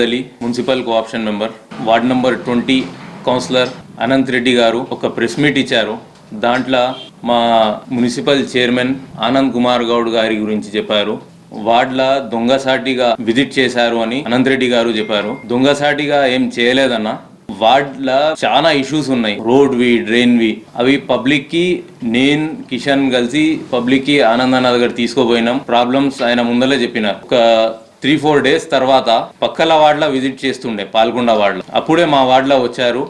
Ali municipal co-option member ward number twenty councillor Anant Reddy గారు ఒక press meet ఇచ్చారు. దాంట్లో మా మున్సిపల్ చైర్మన్ ఆనంద్ కుమార్ గౌడ్ గారి గురించి చెప్పారు. వార్డ్ల దొంగసాటిగా విజిట్ చేశారు అని అనంత్ రెడ్డి గారు చెప్పారు. దొంగసాటిగా ఏం చేయలేదన్న వార్డ్ల చాలా ఇష్యూస్ ఉన్నాయి. రోడ్ వి డ్రైన్ వి అవి పబ్లిక్కి నేను కిషన్ కలిసి పబ్లిక్కి ఆనంద్ అన్న దగ్గర తీసుకోపోయినాం. ప్రాబ్లమ్స్ ఆయన ముందలే చెప్పినారు. ఒక త్రీ ఫోర్ డేస్ తర్వాత పక్కల వార్డులో విజిట్ చేస్తుండే పాల్గొండ వార్డులో అప్పుడే మా వార్డులో వచ్చారు.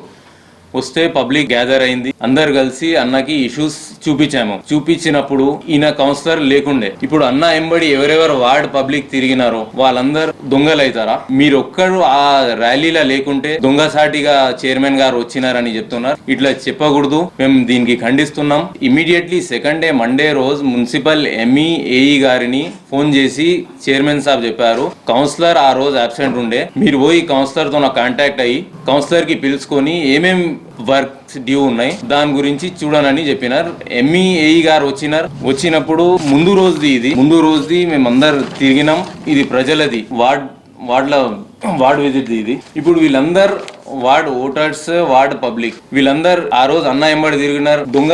వస్తే పబ్లిక్ గ్యాదర్ అయింది. అందరు కలిసి అన్నకి ఇష్యూస్ చూపించాము. చూపించినప్పుడు ఈయన కౌన్సిలర్ లేకుండే. ఇప్పుడు అన్న ఎంబడి ఎవరెవరు వార్డ్ పబ్లిక్ తిరిగినారో వాళ్ళందరూ దొంగలు అవుతారా మీరు ఒక్కరు ఆ ర్యాలీలో లేకుంటే దొంగసాటిగా చైర్మన్ గారు వచ్చినారని చెప్తున్నారు. ఇట్లా చెప్పకూడదు. మేము దీనికి ఖండిస్తున్నాం. ఇమీడియట్లీ సెకండ్ డే మండే రోజు మున్సిపల్ ఎంఈ ఏఈ గారిని ఫోన్ చేసి చైర్మన్ సాబ్ చెప్పారు. కౌన్సిలర్ ఆ రోజు అబ్సెంట్ ఉండే. మీరు పోయి కౌన్సిలర్తో కాంటాక్ట్ అయ్యి కౌన్సిలర్కి పిలుచుకొని ఏమేం వర్క్స్ డ్యూ ఉన్నాయి. దాని గురించి చూడనని చెప్పినారు. ఎంఈ గారు వచ్చినారు. వచ్చినప్పుడు ముందు రోజుది ఇది. ముందు రోజుది మేమందరు తిరిగినాం. ఇది ప్రజలది. వార్డ్ వార్డ్ల వార్డ్ విజిట్ ఇది. ఇప్పుడు వీళ్ళందరూ వార్డ్ ఓటర్స్ వార్డ్ పబ్లిక్. వీళ్ళందరూ ఆ రోజు అన్న ఎంబడి తిరిగినారు. దొంగ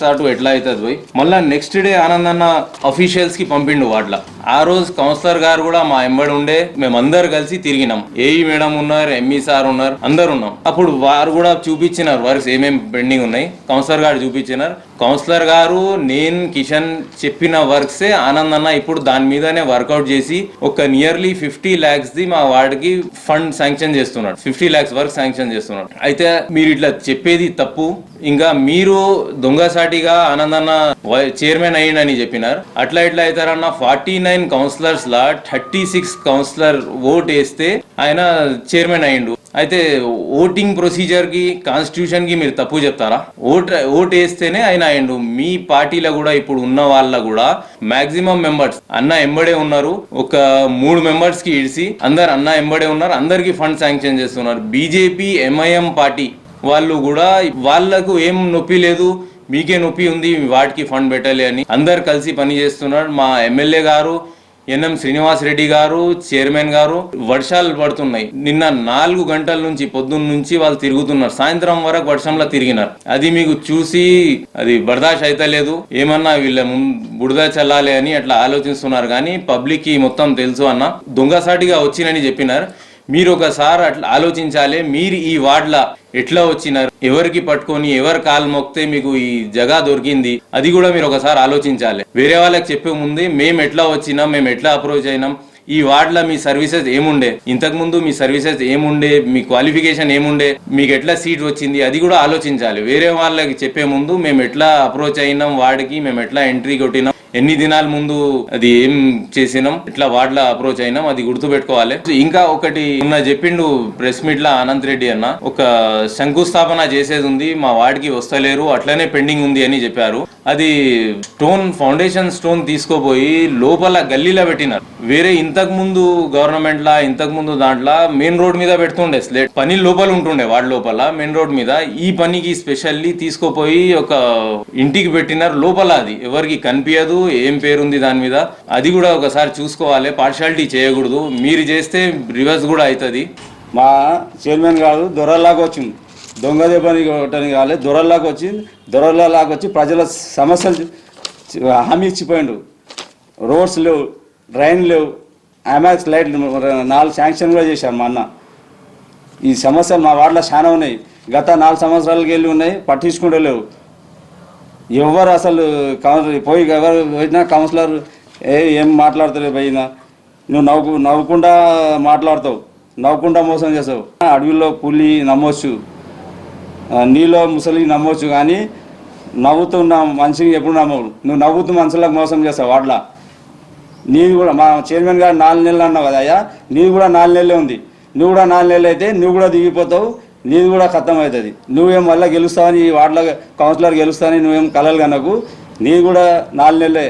చాటు ఎట్లా అవుతుంది పోయి మళ్ళా నెక్స్ట్ డే ఆనంద్ అన్న అఫీషియల్స్కి పంపిండు వార్డ్ల ఆ రోజు కౌన్సిలర్ గారు కూడా మా ఎంబడి ఉండే మేమందరు కలిసి తిరిగినాం. ఏఈ మేడం ఉన్నారు ఎంఈ సార్ ఉన్నారు అందరు ఉన్నాం. అప్పుడు వారు కూడా చూపించినారు వర్క్స్ ఏమేం పెండింగ్ ఉన్నాయి. కౌన్సిలర్ గారు చూపించినారు. కౌన్సిలర్ గారు నేను కిషన్ చెప్పిన వర్క్సే ఆనంద్ అన్న ఇప్పుడు దాని మీదనే వర్కౌట్ చేసి ఒక నియర్లీ ఫిఫ్టీ ల్యాక్స్ ది మా వార్డ్కి ఫండ్ శాంక్షన్ చేస్తున్నాడు. ఫిఫ్టీ ల్యాక్స్ వర్క్ శాంక్షన్ చేస్తున్నాడు? అయితే మీరు ఇట్లా చెప్పేది తప్పు. ఇంకా మీరు దొంగసాటిగా ఆనందన్న చైర్మన్ అయ్యిండని చెప్పినారు. అట్లా ఇట్లా అవుతారన్న ఫార్టీ నైన్ కౌన్సిలర్స్ లా థర్టీ సిక్స్ కౌన్సిలర్ ఓట్ వేస్తే ఆయన చైర్మన్ అయ్యిండు. అయితే ఓటింగ్ ప్రొసీజర్కి కాన్స్టిట్యూషన్కి మీరు తప్పు చెప్తారా? ఓట్ ఓట్ వేస్తేనే ఆయన అయ్యండు. మీ పార్టీలో కూడా ఇప్పుడు ఉన్న వాళ్ళ కూడా మాక్సిమం మెంబర్స్. అన్న ఎంబడే ఉన్నారు. ఒక మూడు మెంబర్స్కి ఇడిసి అందరు అన్న ఎంబడే ఉన్నారు. అందరికీ ఫండ్ శాంక్షన్ చేస్తున్నారు. బీజేపీ ఎంఐఎం పార్టీ వాళ్ళు కూడా వాళ్ళకు ఏం నొప్పి లేదు. మీకే నొప్పి ఉంది. వాటికి ఫండ్ పెట్టాలి అని అందరు కలిసి పని చేస్తున్నారు. మా ఎమ్మెల్యే గారు ఎన్ఎం శ్రీనివాస్ రెడ్డి గారు చైర్మన్ గారు వర్షాలు పడుతున్నాయి. నిన్న నాలుగు గంటల నుంచి పొద్దున్న నుంచి వాళ్ళు తిరుగుతున్నారు. సాయంత్రం వరకు వర్షంలో తిరిగినారు. అది మీకు చూసి అది బర్దాష్ అయితలేదు. ఏమన్నా వీళ్ళ ముం- చల్లాలి అని అట్లా ఆలోచిస్తున్నారు. కానీ పబ్లిక్కి మొత్తం తెలుసు అన్న దొంగసాటిగా వచ్చినని చెప్పినారు. మీరు ఒకసారి అట్లా ఆలోచించాలి మీరు ఈ వార్డ్ల ఎట్లా వచ్చినారు ఎవరికి పట్టుకొని ఎవరు కాలు మొక్తే మీకు ఈ జగా దొరికింది అది కూడా మీరు ఒకసారి ఆలోచించాలి. వేరే వాళ్ళకి చెప్పే ముందే మేము ఎట్లా వచ్చినాం మేము ఎట్లా అప్రోచ్ అయినాం ఈ వార్డ్లో మీ సర్వీసెస్ ఏముండే? ఇంతకు ముందు మీ సర్వీసెస్ ఏముండే? మీ క్వాలిఫికేషన్ ఏముండే? మీకు ఎట్లా సీట్ వచ్చింది? అది కూడా ఆలోచించాలి. వేరే వాళ్ళకి చెప్పే ముందు మేము ఎట్లా అప్రోచ్ అయినాం వాడికి మేము ఎట్లా ఎంట్రీ కొట్టినాం ఎన్ని దినాల ముందు అది ఏం చేసినాం ఇట్లా వార్డ్ల అప్రోచ్ అయినాం అది గుర్తు పెట్టుకోవాలి ఇంకా ఒకటి నిన్న చెప్పిండు ప్రెస్ మీట్లో అనంత్ రెడ్డి అన్న ఒక శంకుస్థాపన చేసేది ఉంది మా వార్డుకి వస్తలేరు అట్లనే పెండింగ్ ఉంది అని చెప్పారు. అది స్టోన్ ఫౌండేషన్ స్టోన్ తీసుకోపోయి లోపల గల్లీలో పెట్టినారు. వేరే ఇంతకు ముందు గవర్నమెంట్ లా ఇంతకు ముందు దాంట్లో మెయిన్ రోడ్ మీద పెడుతుండే స్లేట్ పని లోపల ఉంటుండే వాడి లోపల మెయిన్ రోడ్ మీద. ఈ పనికి స్పెషల్లీ తీసుకోపోయి ఒక ఇంటికి పెట్టినారు లోపల అది. ఎవరికి కనిపించదు ఏం పేరుంది దాని మీద. అది కూడా ఒకసారి చూసుకోవాలి పార్షాలిటీ చేయకూడదు. మీరు చేస్తే రివర్స్ కూడా అవుతుంది. మా చైర్మన్ గారు దొరలాగా వచ్చింది దొంగ దెబ్బని కొట్టని కాలే దొరల్లాగా వచ్చింది. దొరల్లాకి వచ్చి ప్రజల సమస్యలు హామీ ఇచ్చిపోయిండు. రోడ్స్ లేవు డ్రైన్ లేవు. ఐమాక్స్ లైట్లు నాలుగు శాంక్షన్ కూడా చేశారు మా అన్న. ఈ సమస్యలు మా వార్డులో చాలా ఉన్నాయి. గత నాలుగు సంవత్సరాలకి వెళ్ళి ఉన్నాయి పట్టించుకుంటూ లేవు. ఎవరు అసలు కౌన్సిలర్ పోయి ఎవరు పోయినా కౌన్సిలర్ ఏ ఏం మాట్లాడతారు పోయినా. నువ్వు నవ్వు నవ్వకుండా మాట్లాడతావు. నవ్వకుండా మోసం చేస్తావు. అడవిలో పులి నమ్మొచ్చు. నీలో ముసలి నమ్మవచ్చు కానీ నవ్వుతున్న మనిషిని ఎప్పుడు నమ్మవు. నువ్వు నవ్వుతూ మనుషులకు మోసం చేస్తావు వాట్లా. నీది కూడా మా చైర్మన్ గారు నాలుగు నెలలు అన్నావు కదా అయ్యా నీది కూడా నాలుగు నెలలే ఉంది. నువ్వు కూడా నాలుగు నెలలు అయితే నువ్వు కూడా దిగిపోతావు నీది కూడా ఖతం అవుతుంది నువ్వేం మళ్ళీ గెలుస్తావని ఈ వార్డులో కౌన్సిలర్ గెలుస్తావని నువ్వేం కలలు కనకు నీది కూడా నాలుగు నెలలే.